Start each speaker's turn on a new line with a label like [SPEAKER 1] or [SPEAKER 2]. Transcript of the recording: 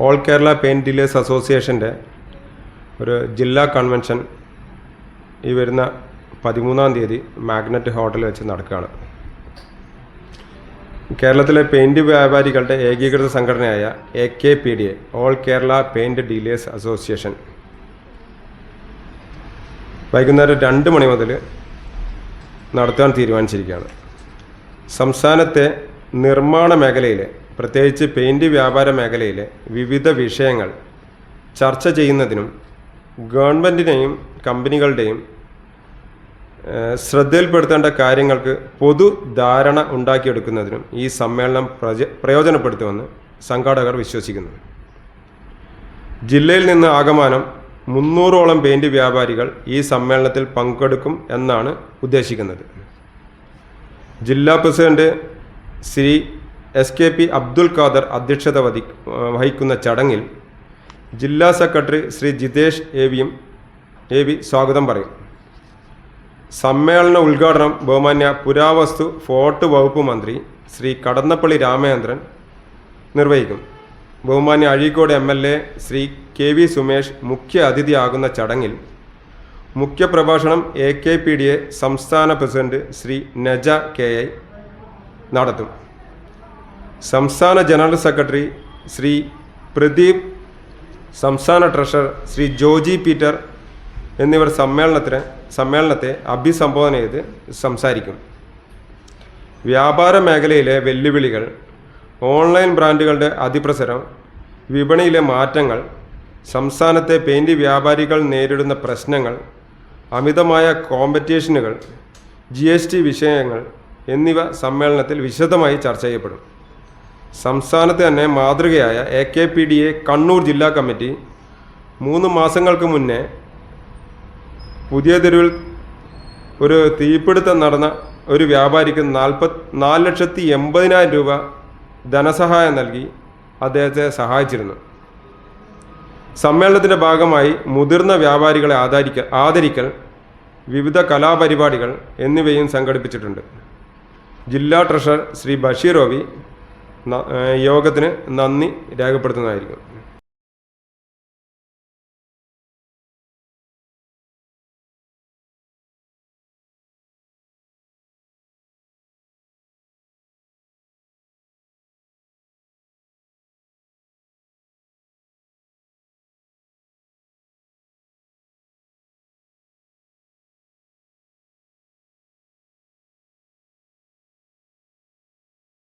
[SPEAKER 1] All Kerala paint dealers അസോസിയേഷന്റെ ഒരു ജില്ലാ കൺവെൻഷൻ ഈ വരുന്ന പതിമൂന്നാം തീയതി മാഗ്നറ്റ് ഹോട്ടലിൽ വെച്ച് നടക്കുകയാണ്. കേരളത്തിലെ പെയിന്റ് വ്യാപാരികളുടെ ഏകീകൃത സംഘടനയായ A K P D A all Kerala paint dealers association. വൈകുന്നേരം രണ്ട് മണി മുതൽ നടത്താൻ തീരുമാനിച്ചിരിക്കുകയാണ്. സംസ്ഥാനത്തെ നിർമ്മാണ മേഖലയിലെ പ്രത്യേകിച്ച് പെയിന്റ് വ്യാപാര മേഖലയിലെ വിവിധ വിഷയങ്ങൾ ചർച്ച ചെയ്യുന്നതിനും ഗവൺമെന്റിനെയും കമ്പനികളുടെയും ശ്രദ്ധയിൽപ്പെടുത്തേണ്ട കാര്യങ്ങൾക്ക് പൊതു ധാരണ ഉണ്ടാക്കിയെടുക്കുന്നതിനും ഈ സമ്മേളനം പ്രജ പ്രയോജനപ്പെടുത്തുമെന്ന് സംഘാടകർ വിശ്വസിക്കുന്നു. ജില്ലയിൽ നിന്ന് ആകമാനം മുന്നൂറോളം പെയിന്റ് വ്യാപാരികൾ ഈ സമ്മേളനത്തിൽ പങ്കെടുക്കും എന്നാണ് ഉദ്ദേശിക്കുന്നത്. ജില്ലാ president Shri S K P Abdul Khader അധ്യക്ഷത വഹിക്കുന്ന ചടങ്ങിൽ ജില്ലാ സെക്രട്ടറി ശ്രീ ജിതേഷ് എ വിയും എ വി സ്വാഗതം പറയും. സമ്മേളന ഉദ്ഘാടനം ബഹുമാന്യ പുരാവസ്തു ഫോർട്ട് വകുപ്പ് മന്ത്രി ശ്രീ കടന്നപ്പള്ളി രാമചന്ദ്രൻ നിർവഹിക്കും. ബഹുമാന്യ Azhikode M L A Shri K V Sumesh മുഖ്യ അതിഥിയാകുന്ന ചടങ്ങിൽ മുഖ്യപ്രഭാഷണം A K P D A സംസ്ഥാന president Shri Naja K I നടത്തും. സംസ്ഥാന ജനറൽ സെക്രട്ടറി ശ്രീ പ്രദീപ് സംസ്ഥാന ട്രഷറർ ശ്രീ ജോജി പീറ്റർ എന്നിവർ സമ്മേളനത്തിന് സമ്മേളനത്തെ അഭിസംബോധന ചെയ്ത് സംസാരിക്കും. വ്യാപാര മേഖലയിലെ വെല്ലുവിളികൾ ഓൺലൈൻ ബ്രാൻഡുകളുടെ അതിപ്രസരം വിപണിയിലെ മാറ്റങ്ങൾ സംസ്ഥാനത്തെ പെയിന്റ് വ്യാപാരികൾ നേരിടുന്ന പ്രശ്നങ്ങൾ അമിതമായ കോമ്പറ്റീഷനുകൾ ജി വിഷയങ്ങൾ എന്നിവ സമ്മേളനത്തിൽ വിശദമായി ചർച്ച ചെയ്യപ്പെടും. സംസ്ഥാനത്ത് തന്നെ മാതൃകയായ A K P D A Kannur ജില്ലാ കമ്മിറ്റി മൂന്ന് മാസങ്ങൾക്ക് മുന്നേ പുതിയ തെരുവിൽ ഒരു തീപിടുത്തം നടന്ന ഒരു വ്യാപാരിക്ക് നാൽപ്പത് നാല് ലക്ഷത്തി എൺപതിനായിരം രൂപ ധനസഹായം നൽകി അദ്ദേഹത്തെ സഹായിച്ചിരുന്നു. സമ്മേളനത്തിന്റെ ഭാഗമായി മുതിർന്ന വ്യാപാരികളെ ആദരിക്ക ആദരിക്കൽ വിവിധ കലാപരിപാടികൾ എന്നിവയും സംഘടിപ്പിച്ചിട്ടുണ്ട്. ജില്ലാ ട്രഷറർ ശ്രീ ബഷീർ റോവി ന- ഏഹ് യോഗത്തിന് നന്ദി രേഖപ്പെടുത്തുന്നതായിരിക്കും.